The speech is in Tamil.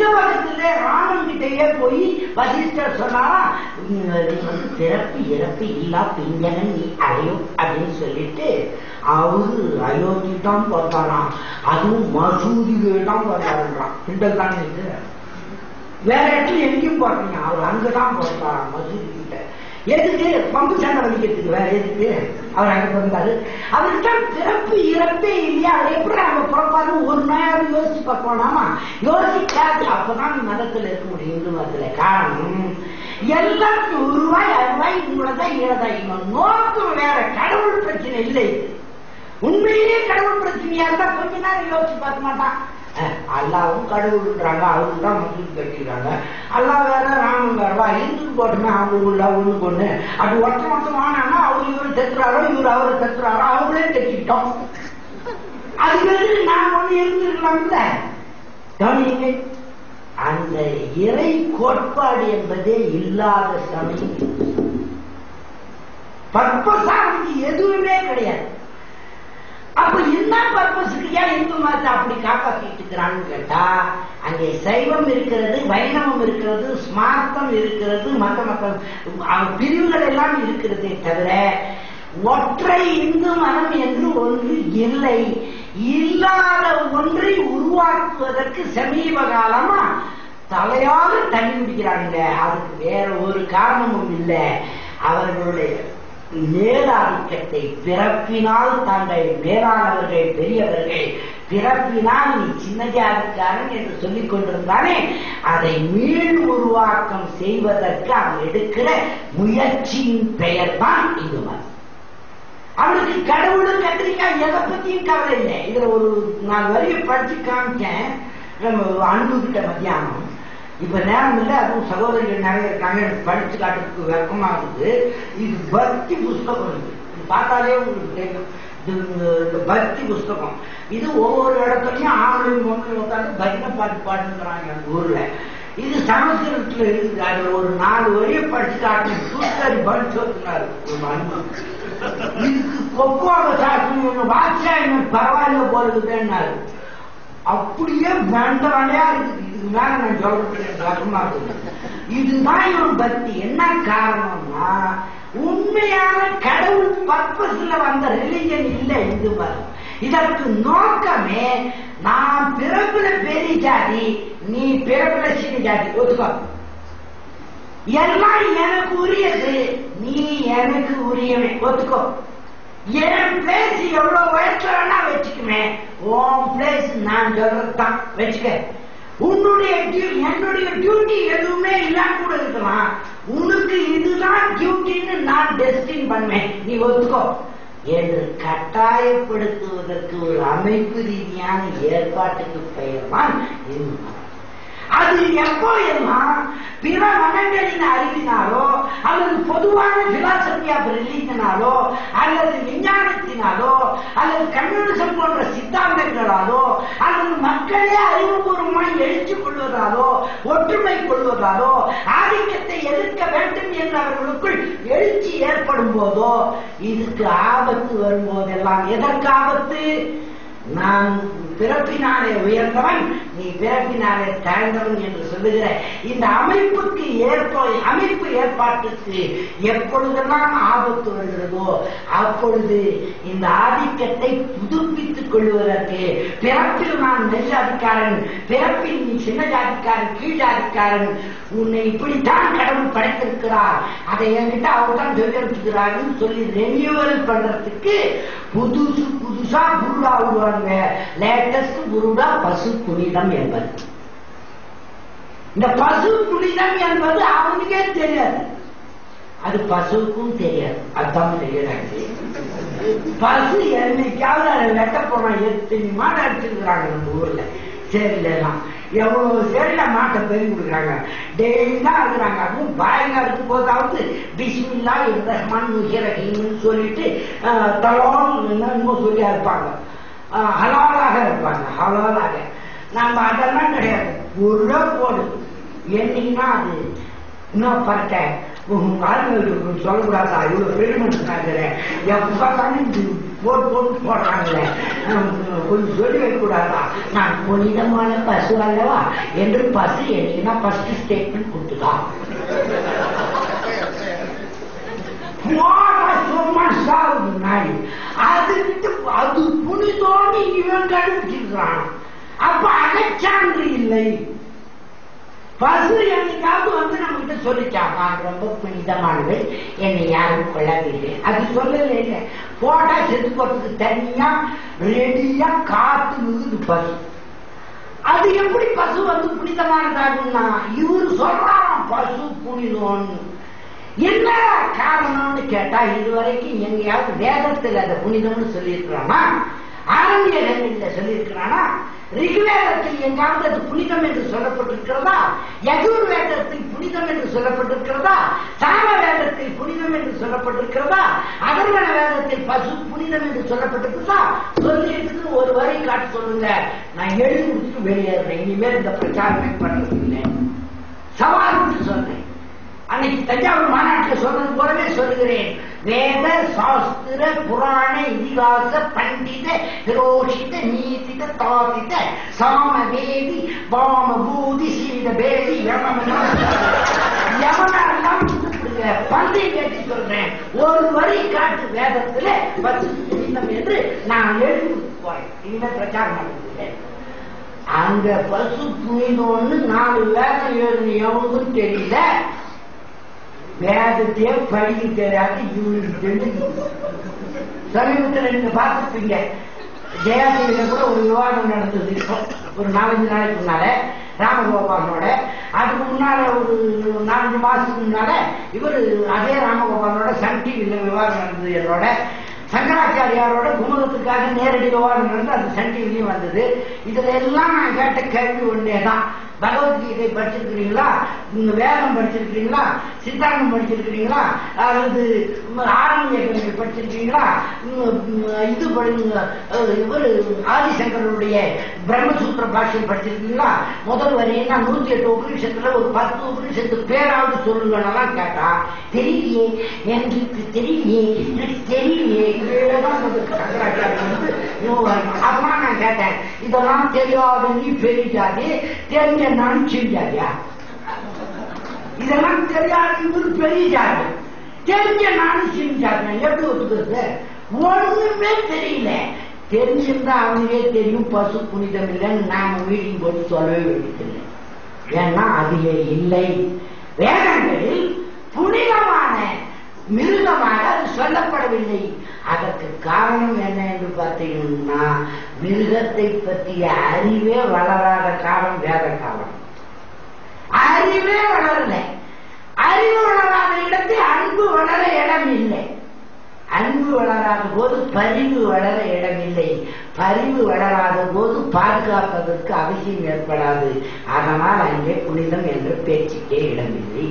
இந்த வருஷத்துல ராமன் கிட்டயே போய் வசிஷ்டர் சொன்னாரா "உம், பிறப்பு இறப்பு இல்லா பிஞ்சகன் நீ அடையும் அப்படின்னு சொல்லிட்டு அவரு அயோத்தி தான் பார்த்தாராம். அதுவும் மசூதியிலே தான் பார்த்தாருன்றான் பிண்டல் தானே வேற இடத்துல எங்கேயும் போறீங்க அவர் அங்கதான் பிறந்தாராம் மசூதி கிட்ட. எதுக்கு பம்பு சண்டை வலிக்கிறதுக்கு வேற எதுக்கு அவர் அங்க பிறந்தாரு அவர்கிட்ட பிறப்பு இறப்பே இல்லையா? அவர் எப்படி அவங்க பிறப்பாரு ஒரு நேரம் யோசிச்சு பார்க்கணுமா யோசிக்காது. அப்பதான் மதத்துல இருக்க முடியும் இந்து மதத்துல காரணம் எல்லாருக்கும் ஒரு ரூபாய் அறுபாய் உங்களதான் ஈழதாயிக்கணும் நோக்கம் வேற கடவுள் பிரச்சனை இல்லை. உண்மையிலேயே கடவுள் பிரச்சனையா இருந்தா கொஞ்ச நேரம் யோசிச்சு பார்க்க மாட்டான். அல்லாவும் கடவுள்ன்றாங்க அவருக்கு தான் முஸ்லீம் கட்டிக்கிறாங்க. அல்லா வேற ராமன் வேறவா இந்து போட்டுமே அவங்களுக்குள்ள ஒண்ணு கொண்டு அது ஒருத்த மொத்தம் வாங்கினா அவர் இவர் தெத்துறாரோ இவர் அவரை தெத்துறாரோ அவங்களே தைச்சிட்டோம் அதுக்கு எதுக்கு நான் ஒண்ணு இருந்திருக்கலாம்ல. கவனிங்க அந்த இறை கோட்பாடு என்பதே இல்லாத சமயம். பர்பஸா எதுவுமே கிடையாது. அப்ப என்ன பர்பஸுக்கு ஏன் இந்து மதத்தை அப்படி காப்பாத்திட்டு இருக்கிறான்னு கேட்டா அங்கே சைவம் இருக்கிறது வைணவம் இருக்கிறது ஸ்மார்த்தம் இருக்கிறது மத மத்த பிரிவுகள் எல்லாம் இருக்கிறதே தவிர ஒற்றை இந்து மதம் என்று ஒன்று இல்லை. இல்லாத ஒன்றை உருவாக்குவதற்கு சமீப காலமா தலையாக தண்ணி குடிக்கிறாங்க அதுக்கு வேற ஒரு காரணமும் இல்லை. அவர்களுடைய மேலாதிக்கத்தை பிறப்பினால் தங்கள் மேலானவர்கள் பெரியவர்கள் பிறப்பினால் நீ சின்ன ஜாதிக்காரன் என்று சொல்லிக் கொண்டிருந்தானே அதை மீள் உருவாக்கம் செய்வதற்கு அவன் எடுக்கிற முயற்சியின் பெயர் தான் இது அவனுக்கு கடவுளும் கத்திரிக்காய் எதை பத்தியும் கவலை இல்லை. இதுல ஒரு நான் வரிய படிச்சு காமிச்சேன். நம்ம அன்பு கிட்ட மத்தியானம். இப்ப நேரம் இல்லை அதுவும் சகோதரிகள் நிறைய இருக்காங்க படிச்சு காட்டுறதுக்கு வெப்பமா இருக்குது. இது பக்தி புஸ்தகம் இது. பார்த்தாலே உங்களுக்கு தெரியும். இது இந்த பக்தி புஸ்தகம். இது ஒவ்வொரு இடத்துலயும் ஆம்பளையும் பொம்பளையும் உட்காந்து பஜனை பாட்டு பாடுங்கிறாங்க அந்த ஊர்ல. இது சமஸ்கிருதத்துல இருக்குது. அதுல ஒரு நாலு வரியை படிச்சு காட்டு சூத்தரி படிச்சு வச்சுனாரு ஒரு அன்பு. இதுக்கு கொக்கோட சாஸ்திரம் வாட்சியா இன்னும் பரவாயில்ல போறதுன்னாரு அப்படியே வேண்டாமையா இருக்குது இதுக்கு மேல நான் சொல்லக்கூடிய ரகமா இருக்குது இதுதான் இவன் பக்தி. என்ன காரணம்னா உண்மையான கடவுள் பர்பஸ்ல வந்த ரிலிஜன் இல்லை இந்து மதம் இதற்கு நோக்கமே நான் பிறப்புல பெரிய ஜாதி நீ பிறப்புல சின்ன ஜாதி. ஒத்துக்கோ. எல்லாம் எனக்கு உரியது. நீ எனக்கு உரியவன் ஒத்துக்கோ. என் பிளேஸ் எவ்வளவு வயசுல வேணா வச்சுக்குமே. உன் பிளேஸ் நான் சொல்றதுதான். வச்சுக்க. உன்னுடைய என்னுடைய டியூட்டி எதுவுமே இல்லாம கூட இருக்கலாம் உனக்கு இதுதான் டியூட்டின்னு நான் டெஸ்டின் பண்ணேன் நீ ஒத்துக்கோ. என்று கட்டாயப்படுத்துவதற்கு ஒரு அமைப்பு ரீதியான ஏற்பாட்டுக்கு பெயர்தான் அது எப்போ எல்லாம் பிற மனங்களின் அறிவினாலோ அல்லது பொதுவான பிலாசபி ஆஃப் ரிலீஜனாலோ அல்லது விஞ்ஞானத்தினாலோ அல்லது கம்யூனிசம் போன்ற சித்தாந்தங்களாலோ அல்லது மக்களே அறிவுபூர்வமாய் எழுச்சி கொள்வதாலோ ஒற்றுமை கொள்வதாலோ ஆதிக்கத்தை எதிர்க்க வேண்டும் என்று அவர்களுக்குள் எழுச்சி ஏற்படும் போதோ இதுக்கு ஆபத்து வரும்போதெல்லாம் எதற்கு ஆபத்து? நான் பிறப்பினாலே உயர்ந்தவன் நீ பிறப்பினாலே தாழ்ந்தவன் என்று சொல்லுகிற இந்த அமைப்புக்கு ஏற்ப அமைப்பு ஏற்பாட்டுக்கு எப்பொழுதெல்லாம் ஆபத்து வருகிறதோ அப்பொழுது இந்த ஆதிக்கத்தை புதுப்பித்துக் கொள்வதற்கு பிறப்பில் நான் நெல் அதிகாரன் பிறப்பில் நீ சின்ன ஜாதிக்காரன் கீழ் ஜாதிக்காரன் உன்னை இப்படித்தான் கடவுள் படைத்திருக்கிறார். அதை என்கிட்ட அவர் தான் சொல்லி ரெனியூவல் பண்றதுக்கு புதுசு புதுசா புருடா விடுவாங்க லேட்டஸ்ட் புருடா பசு புனிதம் என்பது. இந்த பசு புனிதம் என்பது அவனுக்கே தெரியாது. அது பசுவுக்கும் தெரியாது. அதுதான் தெரியாது பசு என்னைக்காவது அதை வெட்ட போனா எத்தனை மாடு அடிச்சிருக்கிறாங்க நம்ம ஊர்ல. சரிலாம் எவ்வளவு சேரில மாட்டை பெருகி கொடுக்குறாங்க. டெய்லி தான் இருக்கிறாங்க அதுவும் பயங்கா இருக்கும் போதாவது பிஸ்மில்லா ரஹ்மான் முஹிரஹீம்னு சொல்லிட்டு தலோன்னு என்னமோ சொல்லி இருப்பாங்க ஹலாலாக இருப்பாங்க ஹலாலாக. நம்ம அதெல்லாம் கிடையாது. ஒரு போடு. என்னைக்குன்னா அது இன்னும் பரட்டை உங்க ஆளுங்களுக்கு சொல்லக்கூடாதா இவ்வளவு பெருமை இருக்காங்கிறேன் எப்பதான் இது போட்டு போட்டு போடுறாங்களே கொஞ்சம் சொல்லி வைக்கக்கூடாதா நான் புனிதமான பசு அல்லவா? என்று பசு எழுதினா ஃபர்ஸ்ட் ஸ்டேட்மெண்ட் கொடுத்துதான். போடா சும்மா சாவுது நாய் அது அது புனிதோடு இவன் கண்டுபிடிச்சிருக்கான் அப்ப அகச்சான்று இல்லை. பசு என்னைக்காவது வந்து நம்ம கிட்ட சொல்லிச்சான் ரொம்ப புனிதமானது. என்னை யாரும் கொள்ளாதீர்கள் அது சொல்லல இல்லை. போட்டா செத்து போறதுக்கு தனியா ரெடியா காத்து மிகுது பசு. அது எப்படி பசு வந்து புனிதமானதாகும்னா இவரு சொல்றான் பசு புனிதம்னு என்ன காரணம்னு கேட்டா இதுவரைக்கும் எங்கேயாவது வேதத்தில் அதை புனிதம்னு சொல்லியிருக்கிறானா? ஆரண்யகங்களில சொல்லியிருக்கிறானா? ரிகுவேதத்தில் எங்காவது அது புனிதம் என்று சொல்லப்பட்டிருக்கிறதா? யஜுர் வேதத்தில் புனிதம் என்று சொல்லப்பட்டிருக்கிறதா? சாம வேதத்தில் புனிதம் என்று சொல்லப்பட்டிருக்கிறதா? அதர்வன வேதத்தில் பசு புனிதம் என்று சொல்லப்பட்டிருக்கிறதா? சொல்லிட்டு ஒரு வரி காட்டு சொல்லுங்க. நான் எழுதி கொடுத்துட்டு வெளியேறேன். இனிமேல் இந்த பிரச்சாரமே பண்றது இல்லை சவால் விட்டு சொல்றேன். அன்னைக்கு தஞ்சாவூர் மாநாட்டில் சொன்னது போலவே சொல்லுகிறேன். வேத சாஸ்திர புராண இதிகாச பண்டித விரோஷித நீதித தாதித சாம வேதி வாம பூதி சீத பேதி யமனெல்லாம் பந்தை கேட்டு சொல்றேன். ஒரு வரி காட்டு வேதத்துல பத்து என்று நான் எழுதி போறேன் இந்த பிரச்சாரம் பண்ணுகிறேன். அங்க பசு புனிதம்னு நாலு வேதம் எழுதி எவனுக்கும் தெரியல. வேதத்தையே படிக்க தெரியாது இவங்களுக்கு தெரிஞ்சு சமீபத்தில் நீங்க பார்த்துருப்பீங்க. ஜெயாதியில கூட ஒரு விவாதம் நடந்தது. ஒரு நாலஞ்சு நாளைக்கு முன்னால ராமகோபாலனோட. அதுக்கு முன்னால ஒரு நாலஞ்சு மாசத்துக்கு முன்னால இவர் அதே ராமகோபாலனோட சன் டிவியில் விவாதம் நடந்தது என்னோட. சங்கராச்சாரியாரோட குமுகத்துக்காக நேரடி விவாதம் நடந்து அது சன் டிவிலையும் வந்தது. இதுல எல்லாம் நான் கேட்ட கேள்வி ஒன்றே தான் பகவத்கீதை படிச்சிருக்கிறீங்களா? நீங்க வேதம் படிச்சிருக்கிறீங்களா? சித்தாந்தம் படிச்சிருக்கிறீங்களா? அல்லது ஆரண்யங்கள் படிச்சிருக்கீங்களா இது படிங்க. இவர் ஆதிசங்கருடைய பிரம்மசூத்திர பாஷ்யம் படிச்சிருக்கீங்களா? முதல் வரையினா நூத்தி எட்டு உபநிஷத்துல ஒரு பத்து உபநிஷத்து பேராவது சொல்லுங்கன்னெல்லாம் கேட்டா. தெரியலையே எனக்கு தெரியலையே எனக்கு தெரியலையே இதெல்லாம் நான் கேட்டேன். இதெல்லாம் தெரியாது நீ பெரிய ஜாதி தெரிஞ்ச நான் சின்ன இதெல்லாம் தெரியாது பெரிய ஜாதி. தெரிஞ்ச நான் சின்ன எப்படி ஒத்துக்கிறது? ஒண்ணுமே தெரியல. தெரிஞ்சிருந்தா அவனுக்கே தெரியும் பசு புனிதம் இல்லைன்னு நாம மீட்டிங் போட்டு சொல்லவே வேண்டியதில்லை. ஏன்னா அதிலே இல்லை. வேதங்களில் புனிதமான மிருகமாக அது சொல்லப்படவில்லை. அதற்கு காரணம் என்ன என்று பார்த்தீங்கன்னா மிருகத்தை பற்றிய அறிவே வளராத காலம் வேத காலம் அறிவே வளரல. அறிவு வளராத இடத்தில் அன்பு வளர இடம் இல்லை அன்பு வளராத போது பரிவு வளர இடமில்லை. பரிவு வளராத போது பாதுகாப்பதற்கு அவசியம் ஏற்படாது. அதனால் அங்கே புனிதம் என்ற பேச்சுக்கே இடமில்லை.